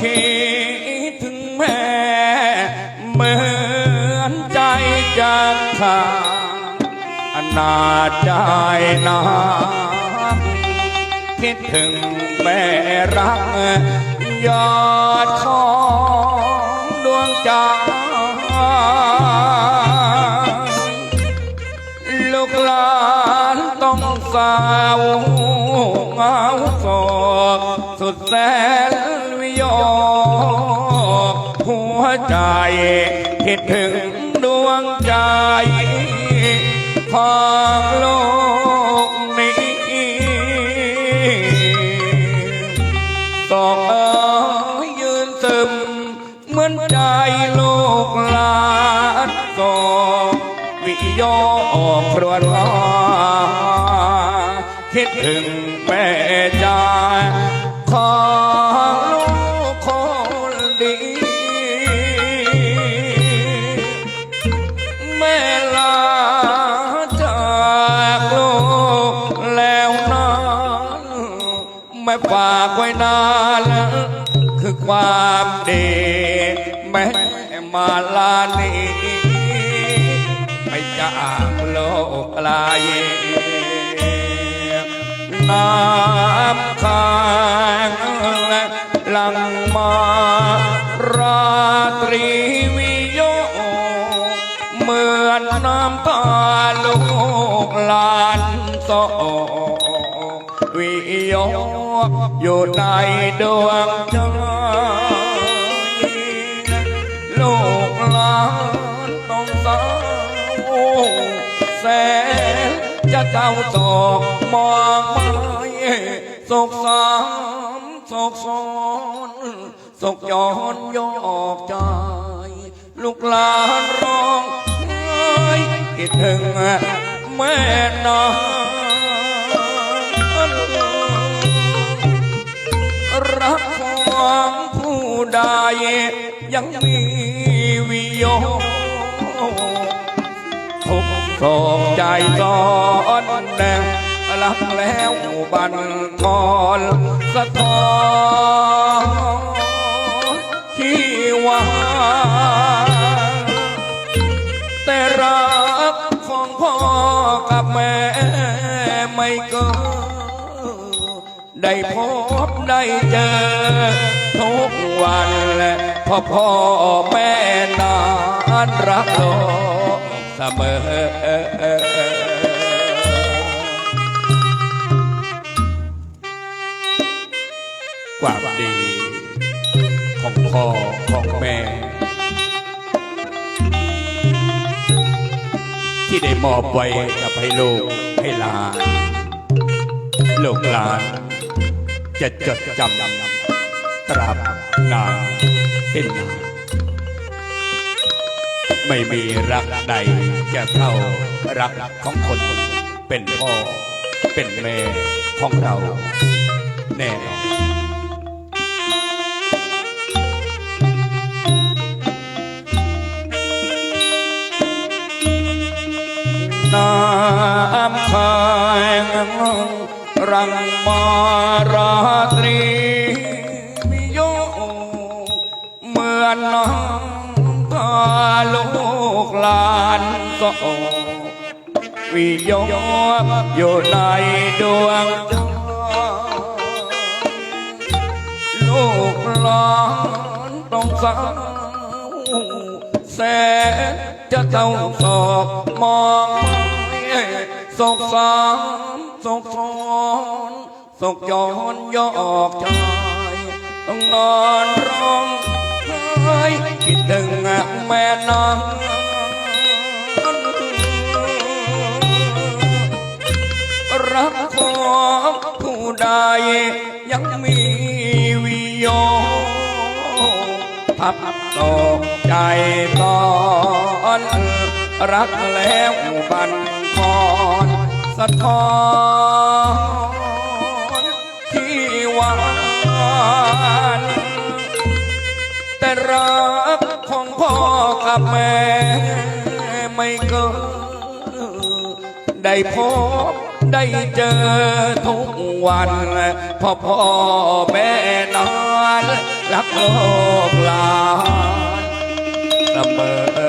คิดถึงแม่เหมือนใจจะขาดอนาจใจนะคิดถึงแม่รัก ยอดของดวงใจลูกหลานต้องสาวเงาโศกสุดแสน วใจคิดถึงดวงใจของโลกนี้ต้องเอ๋ยยืนซึมเหมือนใจลูกหลานโศกวิโยออกครวญลาคิดถึงแม่จ้าของ ฝากไว้นานคือความดีแม่มาลานีไปจากโลกไกลน้ำค้างหลังมาราตรีวิโยเหมือนน้ำตาลูกลานโซ วิโยอยู่ในดวงใจลูกหลานต้องเศร้แสนจะเจ้าโศกมองไม่โศกสามโศกซ้อนโศกย้อนยอกใจ ลูกหลานร้องไห้คิดถึงแม่นา ยังมีวิโยทุกข์โศกใจซ้อนแน่รักแล้วบันทอนสะท้อนที่ว่าแต่รักของพ่อกับแม่ไม่เกิน ได้พบได้เจอ ทุกวันและพ่อพ่อแม่นานรักโลกเสมอ ความดีของพ่อของแม่ ที่ได้มอบไว้กับให้ลูกให้หลานลูกหลาน จะจดจำตราบนานสิ้นนานไม่มีรักใดจะเท่ารักของคนเป็นพ่อ เป็นแม่ของเราแน่นอนน้ำคา รังมาราตรีมิโยเหมือนน้ำตาลูกหลานก็วิโยอยู่ในดวงใจลูกหลานต้องสาวแสนจะเจ้าสอบมองสกสาม สกซ้อนสกย้อนยอกใจต้องนอนร้องไห้คิดถึงแม่นางรักของผู้ใดยังมีวิโยพับตกใจตอนรักแล้วบัน สะท้อนที่หวานแต่รักของพ่อกับแม่ ไม่เกินได้พบได้เจอทุกวันพ่อพ่อแม่นอนรักโลกหลานเสมอ